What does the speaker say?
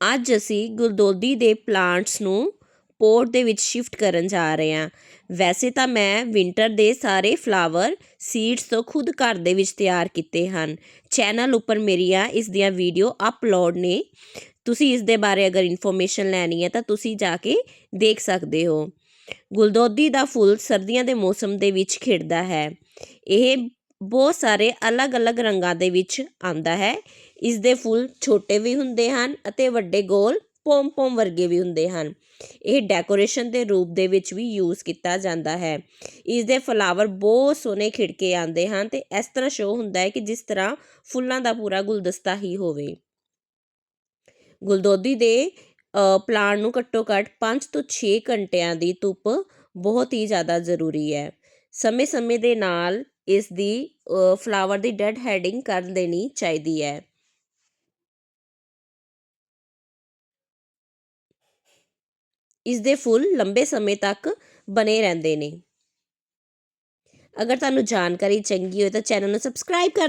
ਅੱਜ ਅਸੀਂ ਗੁਲਦੋਦੀ ਦੇ ਪਲਾਂਟਸ ਨੂੰ ਪੋਟ ਦੇ ਵਿੱਚ ਸ਼ਿਫਟ ਕਰਨ ਜਾ ਰਹੇ ਹਾਂ। ਵੈਸੇ ਤਾਂ ਮੈਂ ਵਿੰਟਰ ਦੇ ਸਾਰੇ ਫਲਾਵਰ ਸੀਡਸ ਤੋਂ ਖੁਦ ਘਰ ਦੇ ਵਿੱਚ ਤਿਆਰ ਕੀਤੇ ਹਨ। ਚੈਨਲ ਉੱਪਰ ਮੇਰੀਆਂ ਇਸ ਦੀਆਂ ਵੀਡੀਓ ਅਪਲੋਡ ਨੇ। ਤੁਸੀਂ ਇਸ ਦੇ ਬਾਰੇ ਅਗਰ ਇਨਫੋਰਮੇਸ਼ਨ ਲੈਣੀ ਹੈ ਤਾਂ ਤੁਸੀਂ ਜਾ ਕੇ ਦੇਖ ਸਕਦੇ ਹੋ। ਗੁਲਦੋਦੀ ਦਾ ਫੁੱਲ ਸਰਦੀਆਂ ਦੇ ਮੌਸਮ ਦੇ ਵਿੱਚ ਖਿੜਦਾ ਹੈ। ਇਹ ਬਹੁਤ ਸਾਰੇ ਅਲੱਗ-ਅਲੱਗ ਰੰਗਾਂ ਦੇ ਵਿੱਚ ਆਂਦਾ ਹੈ। ਇਸ ਦੇ ਫੁੱਲ ਛੋਟੇ ਵੀ ਹੁੰਦੇ ਹਨ ਅਤੇ ਵੱਡੇ ਗੋਲ ਪੋਮ-ਪੋਮ ਵਰਗੇ ਵੀ ਹੁੰਦੇ ਹਨ। ਇਹ ਡੈਕੋਰੇਸ਼ਨ ਦੇ ਰੂਪ ਦੇ ਵਿੱਚ ਵੀ ਯੂਜ਼ ਕੀਤਾ ਜਾਂਦਾ ਹੈ। ਇਸ ਦੇ ਫਲਾਵਰ ਬਹੁਤ ਸੋਹਣੇ ਖਿੜ ਕੇ ਆਉਂਦੇ ਹਨ ਤੇ ਇਸ ਤਰ੍ਹਾਂ ਸ਼ੋ ਹੁੰਦਾ ਹੈ ਕਿ ਜਿਸ ਤਰ੍ਹਾਂ ਫੁੱਲਾਂ ਦਾ ਪੂਰਾ ਗੁਲਦਸਤਾ ਹੀ ਹੋਵੇ। ਗੁਲਦੋਦੀ ਦੇ ਪਲਾਂਟ ਨੂੰ ਘੱਟੋ ਘੱਟ 5 ਤੋਂ 6 ਘੰਟਿਆਂ ਦੀ ਧੁੱਪ ਬਹੁਤ ਹੀ ਜ਼ਿਆਦਾ ਜ਼ਰੂਰੀ ਹੈ। ਸਮੇਂ-ਸਮੇਂ ਦੇ ਨਾਲ ਇਸ ਦੀ ਫਲਾਵਰ ਦੀ ਡੈਡ ਹੈਡਿੰਗ ਕਰ ਦੇਣੀ ਚਾਹੀਦੀ ਹੈ। ਇਸ ਦੇ ਫੁੱਲ ਲੰਬੇ ਸਮੇਂ ਤੱਕ ਬਣੇ ਰਹਿੰਦੇ ਨੇ। ਅਗਰ ਤੁਹਾਨੂੰ ਜਾਣਕਾਰੀ ਚੰਗੀ ਹੋਏ ਤਾਂ ਚੈਨਲ ਨੂੰ ਸਬਸਕ੍ਰਾਈਬ ਕਰ